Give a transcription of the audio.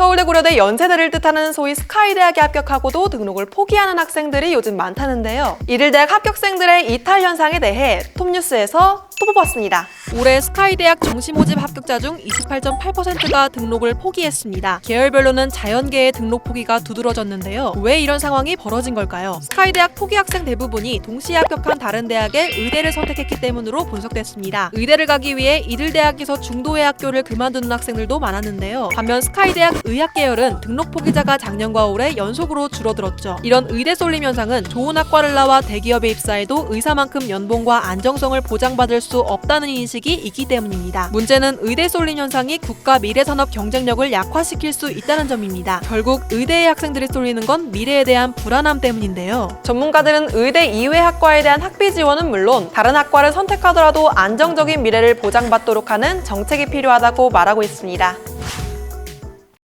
서울대 고려대 연세대를 뜻하는 소위 스카이대학에 합격하고도 등록을 포기하는 학생들이 요즘 많다는데요. 이를 대학 합격생들의 이탈 현상에 대해 톱뉴스에서 또 뽑았습니다. 올해 스카이 대학 정시 모집 합격자 중 28.8%가 등록을 포기했습니다. 계열별로는 자연계의 등록 포기가 두드러졌는데요. 왜 이런 상황이 벌어진 걸까요? 스카이 대학 포기 학생 대부분이 동시에 합격한 다른 대학의 의대를 선택했기 때문으로 분석됐습니다. 의대를 가기 위해 이들 대학에서 중도의 학교를 그만두는 학생들도 많았는데요. 반면 스카이 대학 의학 계열은 등록 포기자가 작년과 올해 연속으로 줄어들었죠. 이런 의대 쏠림 현상은 좋은 학과를 나와 대기업에 입사해도 의사만큼 연봉과 안정성을 보장받을 수 없다는 인식 이 있기 때문입니다. 문제는 의대 쏠림 현상이 국가 미래 산업 경쟁력을 약화시킬 수 있다는 점입니다. 결국 의대의 학생들이 쏠리는 건 미래에 대한 불안함 때문인데요. 전문가들은 의대 이외 학과에 대한 학비 지원은 물론 다른 학과를 선택하더라도 안정적인 미래를 보장받도록 하는 정책이 필요하다고 말하고 있습니다.